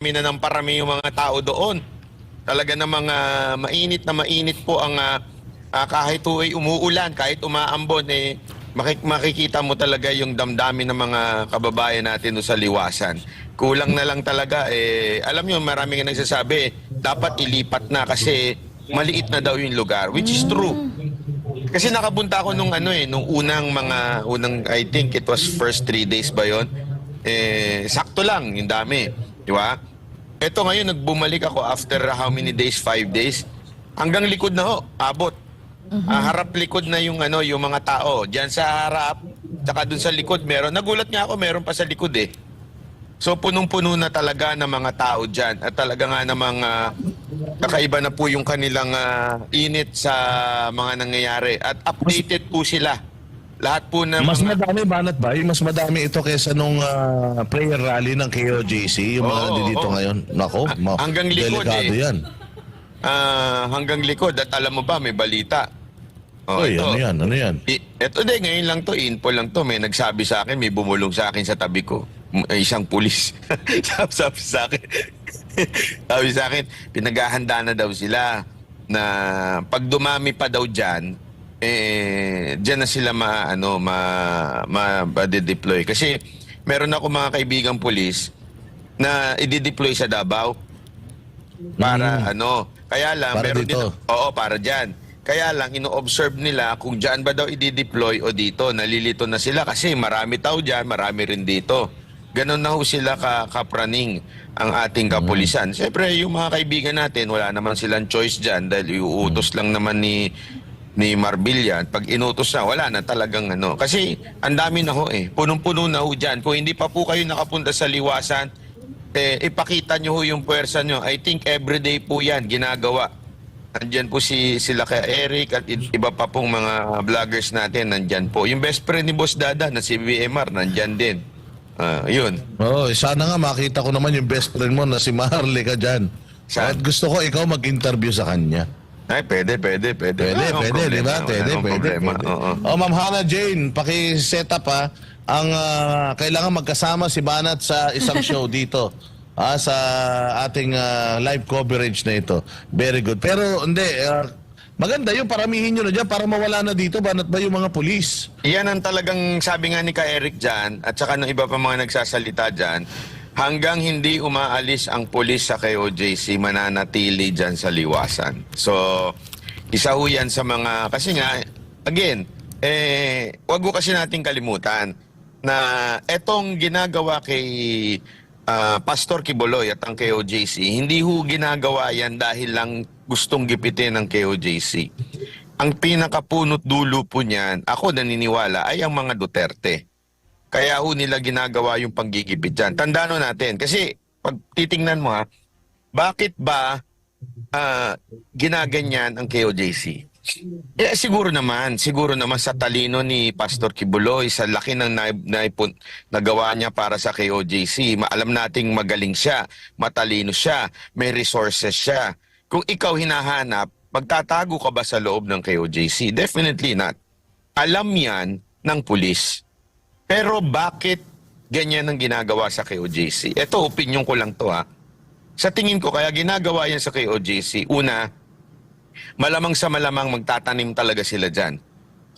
parami na ng parami yung mga tao doon. Talaga na mga mainit na mainit po ang ah, ah, kahit ay umuulan, kahit umaambon, eh, makik- makikita mo talaga yung damdamin ng mga kababayan natin sa liwasan. Kulang na lang talaga, eh, alam nyo, marami nga nagsasabi, dapat ilipat na kasi maliit na daw yung lugar, which is true. Kasi nakabunta ako nung ano eh, nung unang mga, unang, I think it was first three days ba yon Eh, sakto lang, yung dami. Di ba? Ito ngayon, nagbumalik ako after how many days? Five days. Hanggang likod na ho, abot. Ah, harap likod na yung ano, yung mga tao. Diyan sa harap, tsaka dun sa likod meron. Nagulat nga ako, meron pa sa likod eh. So punong-puno na talaga ng mga tao dyan. At talaga nga namang ah, kakaiba na po yung kanilang ah, init sa mga nangyayari. At updated po sila. Lahat po ng Mas mga... madami banat ba? Mas madami ito kaysa nung ah, prayer rally ng KOJC, yung mga Oo, dito oo. ngayon. Nako, ma- hanggang likod delikado eh. yan. ah, hanggang likod. At alam mo ba, may balita. Oh, Oy, ito. ano yan? Ano yan? I- Eto din, ngayon lang to, info lang to. May nagsabi sa akin, may bumulong sa akin sa tabi ko. Eh, Isang pulis. sabi, sabi sa akin, sabi sa akin, pinaghahanda na daw sila na pag dumami pa daw dyan, eh, dyan na sila ma, ano, ma, ma, deploy Kasi meron ako mga kaibigang pulis na i-deploy sa Davao para ano. Kaya lang. Para meron dito. din, oo, para dyan. Kaya lang, ino-observe nila kung dyan ba daw i-deploy o dito. Nalilito na sila kasi marami tao dyan, marami rin dito. Ganon na ho sila ka kapraning ang ating kapulisan. Siyempre, yung mga kaibigan natin, wala naman silang choice dyan dahil iuutos lang naman ni ni Marbilya. Pag inutos na, wala na talagang ano. Kasi ang dami na ho eh. Punong-puno na ho dyan. Kung hindi pa po kayo nakapunta sa liwasan, eh, ipakita nyo ho yung puwersa nyo. I think everyday po yan ginagawa. Nandyan po si sila kay Eric at iba pa pong mga vloggers natin nandyan po. Yung best friend ni Boss Dada na si VMR nandyan din. Ah, yun. Oh, sana nga makita ko naman yung best friend mo na si Marley ka dyan. Saan? At gusto ko ikaw mag-interview sa kanya. Ay, pwede, pwede, pwede. Pwede, Wala akong pwede, di problema, ba? wala Pwede, akong pwede, problema. pwede. Oo. Oh, Ma'am Hannah Jane, paki-set up ha. Ang ah, kailangan magkasama si Banat sa isang show dito. Ah, sa ating ah, live coverage na ito. Very good. Pero hindi, ah, maganda yung paramihin nyo na dyan para mawala na dito. Banat ba yung mga pulis? Yan ang talagang sabi nga ni ka Eric dyan at saka ng iba pa mga nagsasalita dyan, hanggang hindi umaalis ang pulis sa KOJC, mananatili dyan sa liwasan. So, isa ho yan sa mga, kasi nga, again, eh, wag ho kasi nating kalimutan na etong ginagawa kay ah, Pastor Kiboloy at ang KOJC, hindi ho ginagawa yan dahil lang gustong gipitin ng KOJC. Ang pinakapunot dulo po niyan, ako naniniwala, ay ang mga Duterte. Kaya ho nila ginagawa yung panggigipit dyan. Tandaan natin, kasi pag titingnan mo ha, bakit ba ah, ginaganyan ang KOJC? Eh, siguro naman, siguro naman sa talino ni Pastor Kibuloy, sa laki ng naip, naipun, nagawa niya para sa KOJC, maalam nating magaling siya, matalino siya, may resources siya. Kung ikaw hinahanap, magtatago ka ba sa loob ng KOJC? Definitely not. Alam yan ng pulis. Pero bakit ganyan ang ginagawa sa KOJC? Ito, opinion ko lang to ha. Sa tingin ko, kaya ginagawa yan sa KOJC, una, malamang sa malamang magtatanim talaga sila dyan.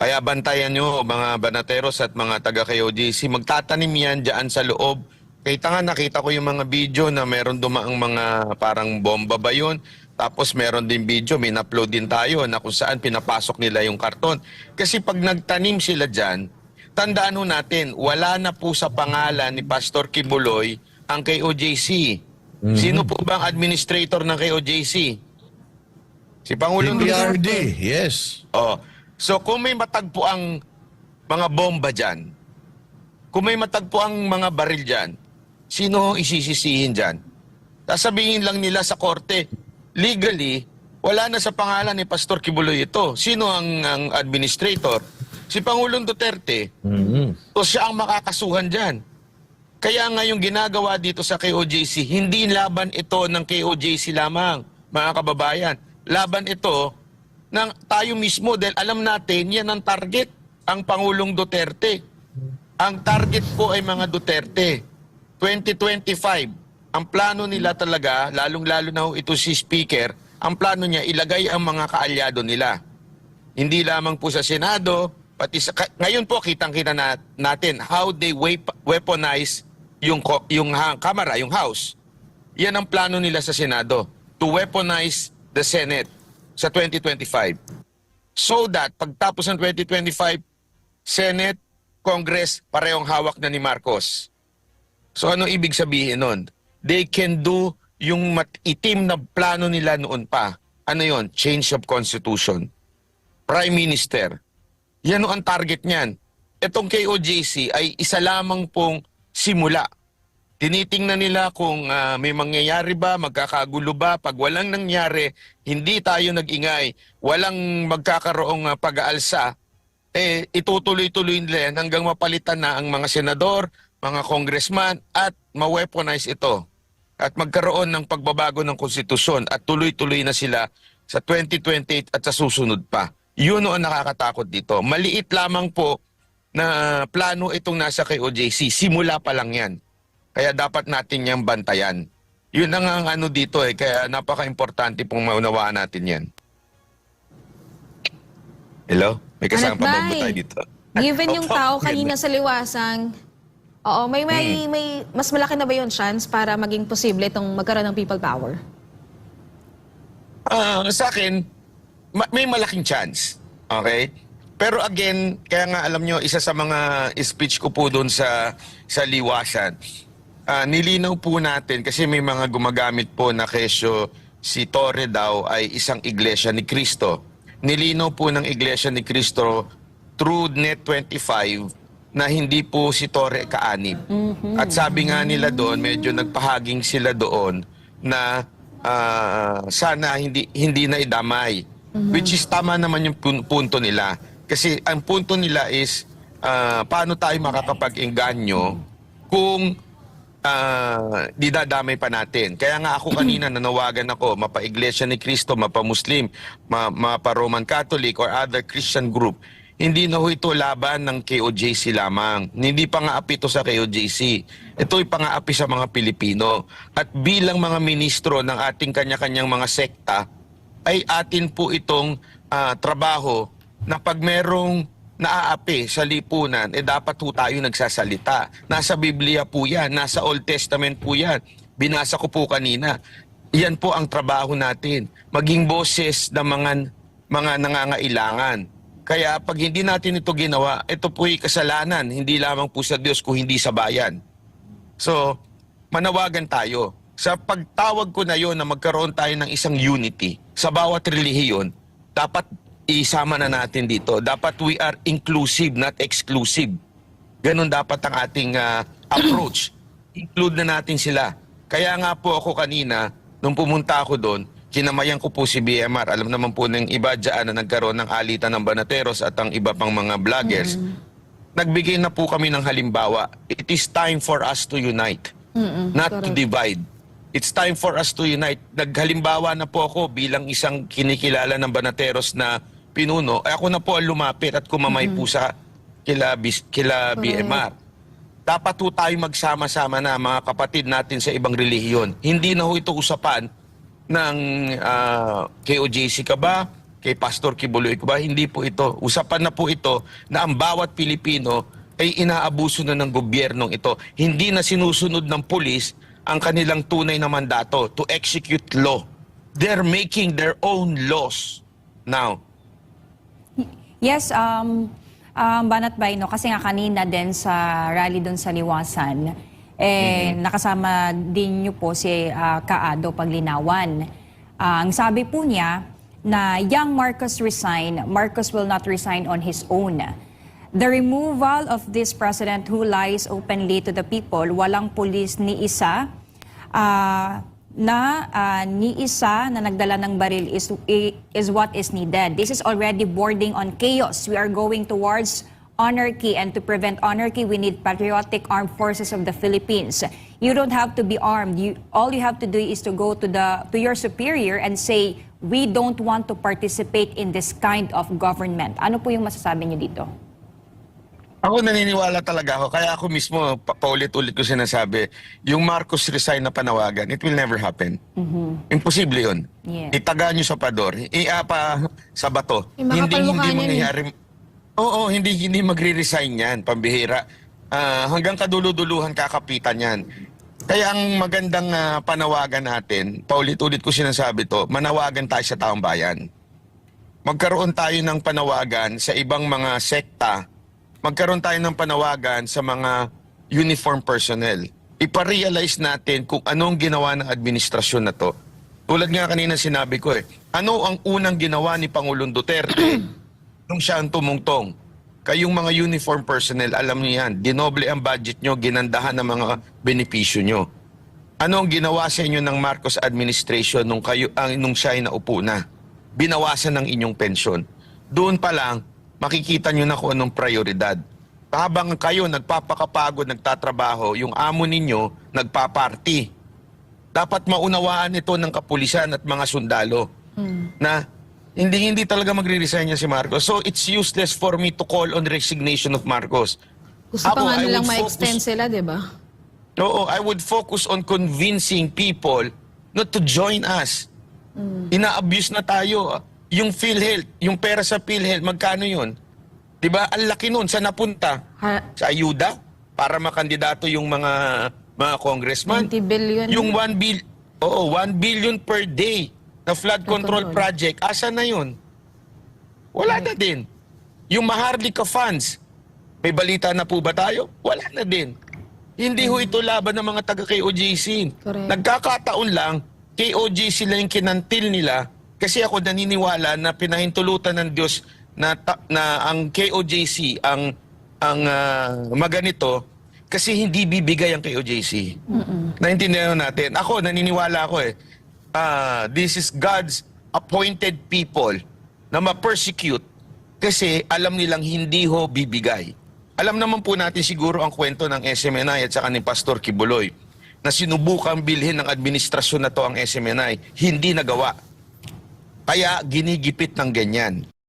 Kaya bantayan nyo mga banateros at mga taga KOJC, magtatanim yan dyan sa loob. Kita nga nakita ko yung mga video na meron dumaang mga parang bomba ba yun. Tapos meron din video, may upload din tayo na kung saan pinapasok nila yung karton. Kasi pag nagtanim sila dyan, tandaan ho natin, wala na po sa pangalan ni Pastor Kibuloy ang KOJC. Sino po ba ang administrator ng KOJC? Si Pangulong Duterte. yes. Oh. So kung may matagpo ang mga bomba dyan, kung may matagpo ang mga baril dyan, sino ang isisisihin dyan? Sasabihin lang nila sa korte, legally, wala na sa pangalan ni Pastor Kibuloy ito. Sino ang, ang administrator? Si Pangulong Duterte. Mhm. So siya ang makakasuhan dyan. Kaya nga yung ginagawa dito sa KOJC, hindi laban ito ng KOJC lamang, mga kababayan. Laban ito ng tayo mismo dahil alam natin yan ang target, ang Pangulong Duterte. Ang target po ay mga Duterte. 2025, ang plano nila talaga, lalong-lalo na ito si Speaker, ang plano niya ilagay ang mga kaalyado nila. Hindi lamang po sa Senado, pati sa, ngayon po kitang-kita na, natin how they weaponize yung, yung ha- yung House. Yan ang plano nila sa Senado, to weaponize the Senate sa 2025. So that pagtapos ng 2025, Senate, Congress, parehong hawak na ni Marcos. So ano ibig sabihin nun? They can do yung itim na plano nila noon pa. Ano yon? Change of constitution. Prime Minister. Yan ang target niyan. Itong KOJC ay isa lamang pong simula. Tinitingnan nila kung ah, may mangyayari ba, magkakagulo ba. Pag walang nangyari, hindi tayo nag-ingay, walang magkakaroong ah, pag-aalsa, eh itutuloy-tuloy nila yan hanggang mapalitan na ang mga senador, mga congressman at ma-weaponize ito. At magkaroon ng pagbabago ng konstitusyon at tuloy-tuloy na sila sa 2028 at sa susunod pa. Yun ang nakakatakot dito. Maliit lamang po na plano itong nasa kay OJC. Simula pa lang yan. Kaya dapat natin yung bantayan. Yun ang, ang ano dito eh. Kaya napaka-importante pong maunawaan natin yan. Hello? May kasama pa ba tayo dito? Given yung tao kanina sa liwasang, oo, may, may, Hmm. may, mas malaki na ba yung chance para maging posible itong magkaroon ng people power? Ah, sa akin, ma- may malaking chance. Okay? Pero again, kaya nga alam nyo, isa sa mga speech ko po doon sa, sa liwasan, ah, nilinaw po natin kasi may mga gumagamit po na kesyo si Torre daw ay isang iglesia ni Cristo. Nilinaw po ng iglesia ni Cristo through Net25 na hindi po si Torre kaanib. At sabi nga nila doon, medyo nagpahaging sila doon na ah, sana hindi hindi na idamay. Which is tama naman yung pun- punto nila. Kasi ang punto nila is ah, paano tayo makakapag-engganyo kung ah, didadamay pa natin. Kaya nga ako kanina nanawagan ako, mapa-Iglesia ni Cristo, mapa-Muslim, ma- mapa-Roman Catholic or other Christian group. Hindi na ho ito laban ng KOJC lamang. Hindi pa nga api ito sa KOJC. Ito'y pangaapi sa mga Pilipino. At bilang mga ministro ng ating kanya-kanyang mga sekta, ay atin po itong ah, trabaho na pag merong naaapi sa lipunan, eh dapat po tayo nagsasalita. Nasa Biblia po yan, nasa Old Testament po yan. Binasa ko po kanina. Yan po ang trabaho natin. Maging boses ng mga, mga nangangailangan. Kaya pag hindi natin ito ginawa, ito po'y kasalanan, hindi lamang po sa Diyos, kung hindi sa bayan. So, manawagan tayo. Sa pagtawag ko na yon na magkaroon tayo ng isang unity sa bawat relihiyon, dapat isama na natin dito. Dapat we are inclusive, not exclusive. Ganon dapat ang ating ah, approach. Include na natin sila. Kaya nga po ako kanina, nung pumunta ako doon, kinamayan ko po si BMR. Alam naman po ng iba dyan na nagkaroon ng alitan ng Banateros at ang iba pang mga vloggers. Nagbigay na po kami ng halimbawa. It is time for us to unite, not to correct. divide. It's time for us to unite. Naghalimbawa na po ako bilang isang kinikilala ng Banateros na pinuno. Ay ako na po ang lumapit at kumamay po sa kila, kila BMR. Dapat po tayo magsama-sama na mga kapatid natin sa ibang relihiyon. Hindi na ho ito usapan ng ah, KOJC ka ba, kay Pastor Kibuloy ka ba, hindi po ito. Usapan na po ito na ang bawat Pilipino ay inaabuso na ng gobyernong ito. Hindi na sinusunod ng pulis ang kanilang tunay na mandato to execute law. They're making their own laws now. Yes, um, um, Banat Bay, no, kasi nga kanina din sa rally doon sa Liwasan, eh, nakasama din niyo po si ah, Kaado Paglinawan. Ah, ang sabi po niya na young Marcos resign, Marcos will not resign on his own. The removal of this president who lies openly to the people, walang pulis ni isa, ah, na ah, ni isa na nagdala ng baril is, is what is needed. This is already bordering on chaos. We are going towards anarchy and to prevent anarchy, we need patriotic armed forces of the Philippines. You don't have to be armed. You, all you have to do is to go to, the, to your superior and say, we don't want to participate in this kind of government. Ano po yung masasabi niyo dito? Ako naniniwala talaga ako. Kaya ako mismo, pa- paulit-ulit ko sinasabi, yung Marcos resign na panawagan, it will never happen. Imposible yun. Yes. Itaga nyo sa pador, iapa sa bato. Eh, hindi niyan eh. mangyayari. Oo, hindi hindi magre-resign yan, pambihira. Ah, hanggang kaduluduluhan kakapitan yan. Kaya ang magandang ah, panawagan natin, paulit-ulit ko sinasabi to, manawagan tayo sa taong bayan magkaroon tayo ng panawagan sa ibang mga sekta, magkaroon tayo ng panawagan sa mga uniform personnel. Iparealize natin kung anong ginawa ng administrasyon na to. Tulad nga kanina sinabi ko eh, ano ang unang ginawa ni Pangulong Duterte nung siya ang tumungtong? Kayong mga uniform personnel, alam niyo yan, dinoble ang budget nyo, ginandahan ng mga benepisyo nyo. Ano ang ginawa sa inyo ng Marcos administration nung, kayo, ang, nung siya ay naupo na? Binawasan ng inyong pensyon. Doon pa lang, makikita nyo na kung anong prioridad. Habang kayo nagpapakapagod, nagtatrabaho, yung amo ninyo nagpaparty. Dapat maunawaan ito ng kapulisan at mga sundalo na hindi hindi talaga magre-resign yan si Marcos. So it's useless for me to call on resignation of Marcos. Gusto pa Ako, nga I nilang ma-extend sila, di ba? Oo, I would focus on convincing people not to join us. Ina-abuse na tayo. Yung PhilHealth, yung pera sa PhilHealth, magkano yun? 'Di ba? Ang laki nun. Saan napunta? Ha- Sa ayuda? Para makandidato yung mga mga congressman. 20 billion. Yung 1 bill Oo, 1 billion per day na flood control control. project. Asa na yun? Wala na din. Yung Maharlika funds, may balita na po ba tayo? Wala na din. Hindi ho ito laban ng mga taga KOJC. Correct. Nagkakataon lang, KOJC lang yung kinantil nila kasi ako naniniwala na pinahintulutan ng Diyos na, na ang KOJC ang ang ah, maganito kasi hindi bibigay ang KOJC. Naintindihan natin. Ako, naniniwala ako eh. ah, this is God's appointed people na ma-persecute kasi alam nilang hindi ho bibigay. Alam naman po natin siguro ang kwento ng SMNI at saka ni Pastor Kibuloy na sinubukang bilhin ng administrasyon na to ang SMNI, hindi nagawa. Kaya ginigipit ng ganyan.